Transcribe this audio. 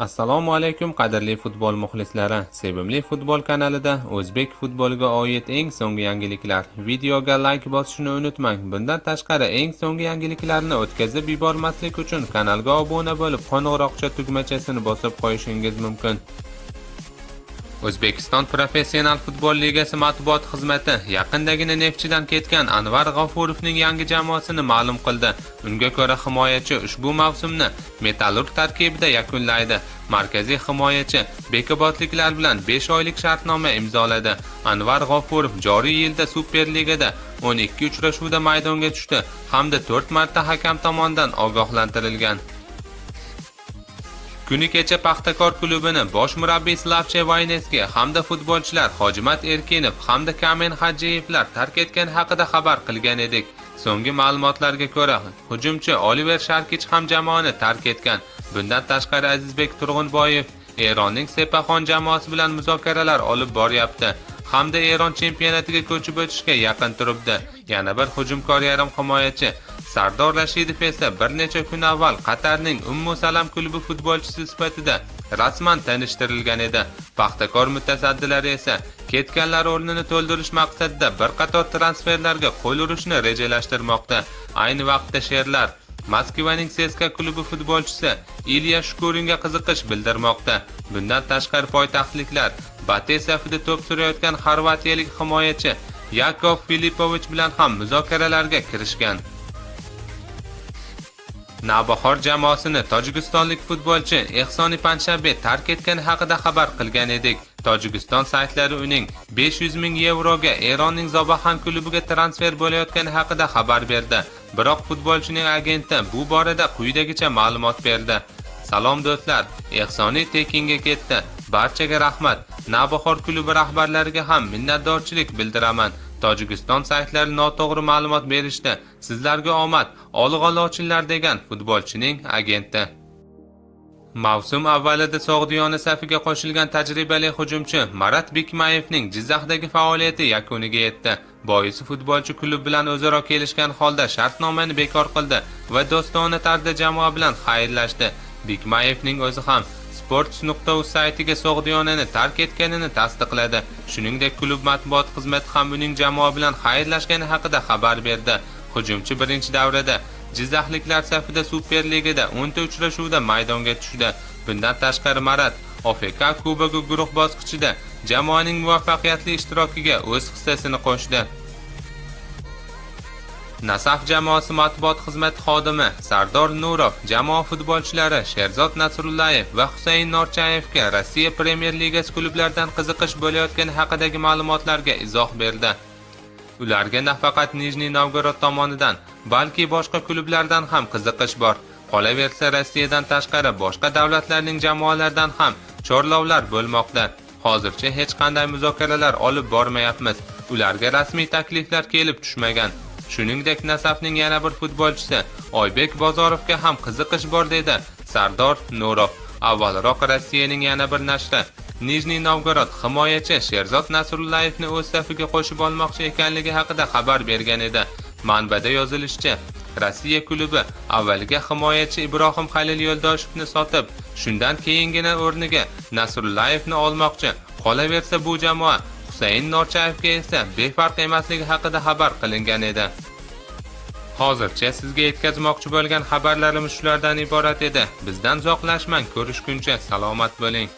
Assalomu alaykum qadrli futbol muxlislari. Sevimli futbol kanalida o'zbek futboliga oid eng so'nggi yangiliklar. Videoga like bosishni unutmang. Bundan tashqari eng so'nggi yangiliklarni o'tkazib yubormaslik uchun kanalga obuna bo'lib, qo'ng'iroqcha tugmachasini bosib qo'yishingiz mumkin. O'zbekiston Professional futbol ligasi matbuot xizmati yaqindagina Neftchidan ketgan Anvar G'ofurovning yangi jamoasini ma'lum qildi. Unga ko'ra himoyachi ushbu mavsumni Metallurg tarkibida yakunlaydi. Markaziy himoyachi Bekobodliklar bilan 5 oylik shartnoma imzoladi. Anvar G'ofurov joriy yilda Superligada 12 uchrashuvda maydonga tushdi hamda 4 marta hakam tomonidan ogohlantirilgan. Kuni kecha Paxtakor klubini bosh murabbiy Slavche Vayneski hamda futbolchilar Hojimat Erkinov hamda Kamen Hajiyevlar tark etgani haqida xabar qilgan edik. So'nggi ma'lumotlarga ko'ra, hujumchi Oliver Sharkich ham jamoani tark etgan. Bundan tashqari Azizbek Turg'unboyev Eronning Sepaxon jamoasi bilan muzokaralar olib boryapti hamda Eron chempionatiga ko'chib o'tishga yaqin turibdi. Yana bir hujumkor yarim himoyachi Sardor Rashidov esa bir necha kun avval Qatarning Ummu Salam klubi futbolchisi sifatida rasman tanishtirilgan edi. Paxtakor mutasaddilari esa ketganlar o'rnini to'ldirish maqsadida bir qator transferlarga qo'l urishni rejalashtirmoqda. Ayni vaqtda sherlar Moskvaning CSKA klubi futbolchisi Ilya Shkuringa qiziqish bildirmoqda. Bundan tashqari poytaxtliklar Bate safida to'p surayotgan xorvatiyalik himoyachi Yakov Filipovich bilan ham muzokaralarga kirishgan. Navbahor jamoasini tojikistonlik futbolchi Ehsoni Panshabe tark etgani haqida xabar qilgan edik. Tojikiston saytlari uning 500 ming yevroga Eronning Zobahan klubiga transfer bo'layotgani haqida xabar berdi. Biroq futbolchining agenti bu borada quyidagicha ma'lumot berdi. Salom do'stlar, Ehsoniy Tekinga ketdi. Barchaga rahmat. Navbahor klubi rahbarlariga ham minnatdorchilik bildiraman. Tojikiston saytlari noto'g'ri ma'lumot berishdi. Sizlarga omad, olg'olochinlar degan futbolchining agenti. Mavsum avvalida Sog'diyona safiga qo'shilgan tajribali hujumchi Marat Bikmayevning Jizzaxdagi faoliyati yakuniga yetdi. Boisi futbolchi klub bilan o'zaro kelishgan holda shartnomani bekor qildi va do'stona tarzda jamoa bilan xayrlashdi. Bikmayevning o'zi ham sports.uz saytiga Sog'diyonani tark etganini tasdiqladi. Shuningdek, klub matbuot xizmati ham uning jamoa bilan xayrlashgani haqida xabar berdi. Hujumchi birinchi davrada Jizzaxliklar safida Superligada 10 ta uchrashuvda maydonga tushdi. Bundan tashqari Marat OFK Kubogi guruh bosqichida jamoaning muvaffaqiyatli ishtirokiga o'z hissasini qo'shdi. Nasaf jamoasi matbuot xizmati xodimi Sardor Nurov jamoa futbolchilari Sherzod Nasrullayev va Husayn Norchayevga Rossiya Premyer Ligasi klublaridan qiziqish bo'layotgani haqidagi ma'lumotlarga izoh berdi. Ularga nafaqat Nijniy Novgorod tomonidan, balki boshqa klublardan ham qiziqish bor. Qolaversa, Rossiyadan tashqari boshqa davlatlarning jamoalaridan ham chorlovlar bo'lmoqda. Hozircha hech qanday muzokaralar olib bormayapmiz. Ularga rasmiy takliflar kelib tushmagan. Shuningdek, Nasafning yana bir futbolchisi Oybek Bozorovga ham qiziqish bor dedi Sardor Nurov. Avvalroq Rossiyaning yana bir nashri Nijniy Novgorod himoyachi Sherzod Nasrullayevni o'z safiga qo'shib olmoqchi ekanligi haqida xabar bergan edi. Manbada yozilishicha, Rossiya klubi avvaliga himoyachi Ibrohim Halil Yo'ldoshevni sotib, shundan keyingina o'rniga Nasrullayevni olmoqchi. Qolaversa bu jamoa Husayn Norchayevga esa befarq emasligi haqida xabar qilingan edi. Hozircha sizga yetkazmoqchi bo'lgan xabarlarimiz shulardan iborat edi. Bizdan uzoqlashmang, ko'rishguncha salomat bo'ling.